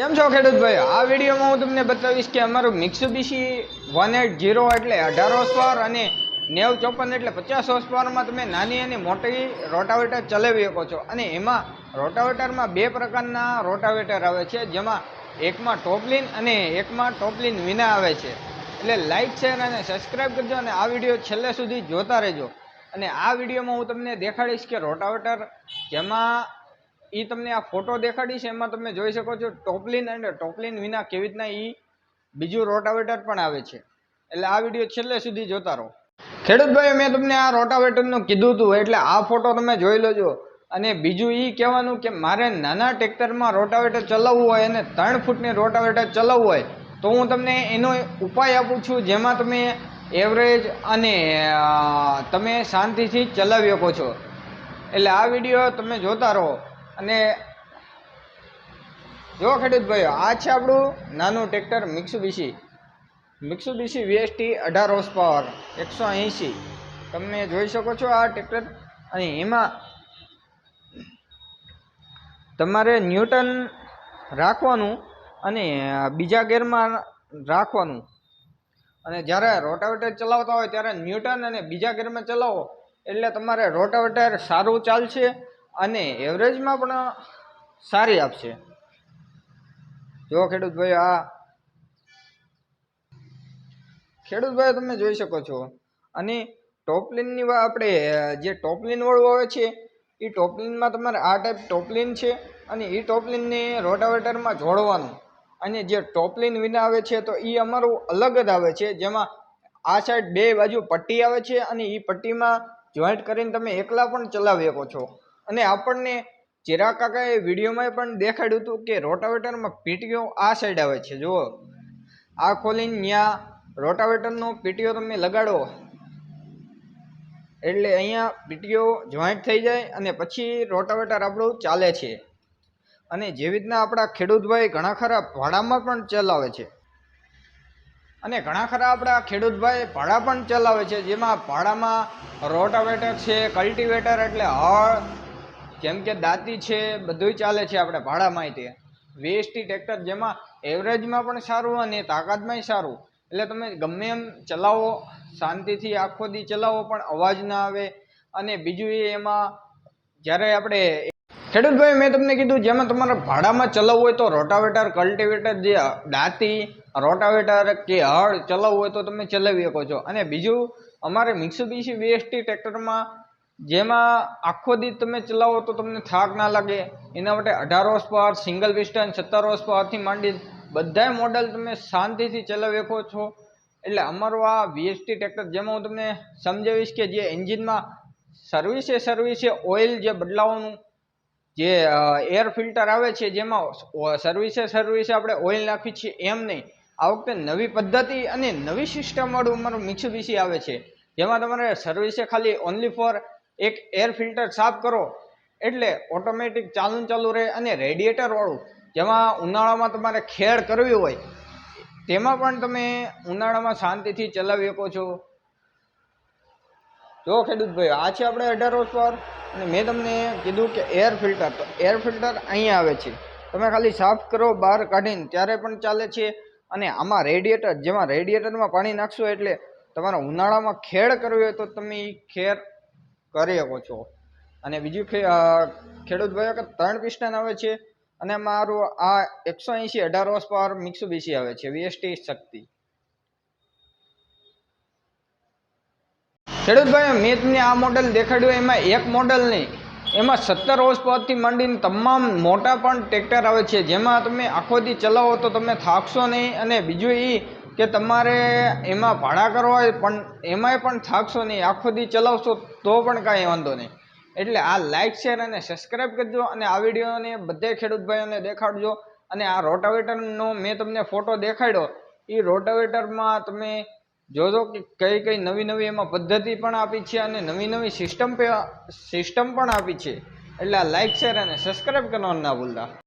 કેમ છો ખેડૂત ભાઈ આ વિડીયોમાં હું તમને બતાવીશ કે અમારું મિક્સુબીસી વન એટ જીરો એટલે અઢાર હોર્સ અને નેવ ચોપન એટલે પચાસ હોર્સપાવરમાં તમે નાની અને મોટી રોટાવેટર ચલાવી શકો છો. અને એમાં રોટાવેટરમાં બે પ્રકારના રોટાવેટર આવે છે, જેમાં એકમાં ટોપલિન અને એકમાં ટોપલિન વિના આવે છે. એટલે લાઇક શેર અને સબસ્ક્રાઈબ કરજો અને આ વીડિયો છેલ્લે સુધી જોતા રહેજો. અને આ વિડીયોમાં હું તમને દેખાડીશ કે રોટાવેટર જેમાં એ તમને આ ફોટો દેખાડીશ એમાં તમે જોઈ શકો છો ટોપલિન અને ટોપલિન વિના કેવી રીતના એ બીજું રોટાવેટર પણ આવે છે. એટલે આ વીડિયો છેલ્લે સુધી જોતા રહો. ખેડૂત ભાઈ મેં તમને આ રોટાવેટરનું કીધું હતું એટલે આ ફોટો તમે જોઈ લેજો. અને બીજું એ કહેવાનું કે મારે નાના ટ્રેક્ટરમાં રોટાવેટર ચલાવવું હોય અને ત્રણ ફૂટની રોટાવેટર ચલાવવું હોય, તો હું તમને એનો ઉપાય આપું છું, જેમાં તમે એવરેજ અને તમે શાંતિથી ચલાવી શકો છો. એટલે આ વીડિયો તમે જોતા રહો. અને જો ખેડૂત ભાઈઓ આ છે આપણું નાનું ટ્રેક્ટર મિક્સુબીસી મિક્સુબીસી વીએસટી અઢાર હોર્સ પાવર એકસો એંશી. તમે જોઈ શકો છો આ ટ્રેક્ટર. અને એમાં તમારે ન્યૂટન રાખવાનું અને બીજા ગેરમાં રાખવાનું. અને જ્યારે રોટાવેટર ચલાવતા હોય ત્યારે ન્યૂટન અને બીજા ગેરમાં ચલાવો. એટલે તમારે રોટાવેટર સારું ચાલશે અને એવરેજમાં પણ સારી આપશે. જો ખેડૂત ભાઈ આ ખેડૂત ભાઈ તમે જોઈ શકો છો. અને ટોપલિનની આપણે, જે ટોપલિન વાળું આવે છે, એ ટોપલિનમાં તમારે આ ટાઈપ ટોપલિન છે અને એ ટોપલિનને રોટાવેટરમાં જોડવાનું. અને જે ટોપલિન વિના આવે છે, તો એ અમારું અલગ જ આવે છે. જેમાં આ સાઈડ બે બાજુ પટ્ટી આવે છે અને એ પટ્ટીમાં જોઈન્ટ કરીને તમે એકલા પણ ચલાવી શકો છો. અને આપણને ચિરાગ કાકાએ વિડીયોમાં પણ દેખાડ્યું હતું કે રોટાવેટરમાં પીટીઓ આ સાઈડ આવે છે. જુઓ. આ ખોલીને ત્યાં રોટાવેટરનો પીટીઓ તમે લગાડો. એટલે અહીંયા પીટીઓ જોઈન્ટ થઈ જાય અને પછી રોટાવેટર આપણું ચાલે છે. અને જેવી રીતના આપણા ખેડૂતભાઈ ઘણા ખરા ભાડામાં પણ ચલાવે છે. અને ઘણા ખરા આપણા ખેડૂતભાઈ ભાડા પણ ચલાવે છે. જેમાં ભાડામાં રોટાવેટર છે, કલ્ટિવેટર એટલે હળ જેમ કે દાંતી છે, બધુંય ચાલે છે આપણે ભાડામાં તે. વીએસટી ટ્રેક્ટર જેમાં એવરેજમાં પણ સારું અને તાકાતમાંય સારું. એટલે તમે ગમે એમ ચલાવો, શાંતિથી આખો દી ચલાવો, પણ અવાજ ના આવે. અને બીજું એ એમાં જ્યારે આપણે ખેડૂતભાઈ, મેં તમને કીધું જેમાં તમારે ભાડામાં ચલાવવું હોય તો રોટાવેટર, કલ્ટિવેટર, જે દાંતી, રોટાવેટર કે હળ ચલાવવું હોય તો તમે ચલાવી શકો છો. અને બીજું, અમારે મિક્સુબીસી વીએસટી ટ્રેક્ટરમાં જેમાં આખો દી તમે ચલાવો તો તમને થાક ના લાગે. એના માટે અઢાર હોર્સ પાવર સિંગલ પિસ્ટન સત્તર હોર્સ પાવરથી માંડી બધાય મોડલ તમે શાંતિથી ચલાવી છો. એટલે અમારું આ વીએસટી ટ્રેક્ટર જેમાં હું તમને સમજાવીશ કે જે એન્જિનમાં સર્વિસે સર્વિસે ઓઇલ જે બદલાવાનું જે એર ફિલ્ટર આવે છે જેમાં સર્વિસે સર્વિસે આપણે ઓઇલ નાખી છીએ એમ નહીં. આ વખતે નવી પદ્ધતિ અને નવી સિસ્ટમવાળું અમારું મિક્સુબીસી આવે છે. જેમાં તમારે સર્વિસે ખાલી ઓનલી ફોર એક એર ફિલ્ટર સાફ કરો એટલે ઓટોમેટિક ચાલુ ચાલુ રહે અને રેડિએટરવાળું જેમાં ઉનાળામાં તમારે ખેડ કરવી હોય, તેમાં પણ તમે ઉનાળામાં શાંતિથી ચલાવી શકો છો. જો ખેડૂત ભાઈ આ છે આપણે અઢાર વર્ષ પર અને મેં તમને કીધું કે એર ફિલ્ટર તો એર ફિલ્ટર અહીંયા આવે છે. તમે ખાલી સાફ કરો, બહાર કાઢીને ત્યારે પણ ચાલે છે, અને આમાં રેડિએટર જેમાં રેડિએટરમાં પાણી નાખશો એટલે તમારે ઉનાળામાં ખેડ કરવી હોય તો તમે એ ખેર કરી છો. અને બીજું ખેડૂત ભાઈઓ, કે ત્રણ પિસ્ટન આવે છે અને મારું આ એકસો એંશી અઢાર હોર્સ પાવર મિક્સુબીસી આવે છે, વીએસટી શક્તિ. ખેડૂતભાઈ મેં તમને આ મોડેલ દેખાડ્યું, એમાં એક મોડેલ નહીં. એમાં સત્તર વર્ષ પરથી માંડીને તમામ મોટા પણ ટ્રેક્ટર આવે છે. જેમાં તમે આખો દી ચલાવો તો તમે થાકશો નહીં. અને બીજું એ કે તમારે એમાં ભાડા કરવા હોય પણ એમાંય પણ થાકશો નહીં. આખો દી ચલાવશો તો પણ કાંઈ વાંધો નહીં. એટલે આ લાઇક શેર અને સબસ્ક્રાઈબ કરજો અને આ વિડીયોને બધે ખેડૂત ભાઈઓને દેખાડજો. અને આ રોટાવેટરનો મેં તમને ફોટો દેખાડ્યો. એ રોટાવેટરમાં તમે જોજો કે કઈ કઈ નવી નવી એમાં પદ્ધતિ પણ આપી છે અને નવી નવી સિસ્ટમ સિસ્ટમ પણ આપી છે. એટલે આ લાઇક શેર અને સબસ્ક્રાઈબ કરવાનું ના ભૂલતા.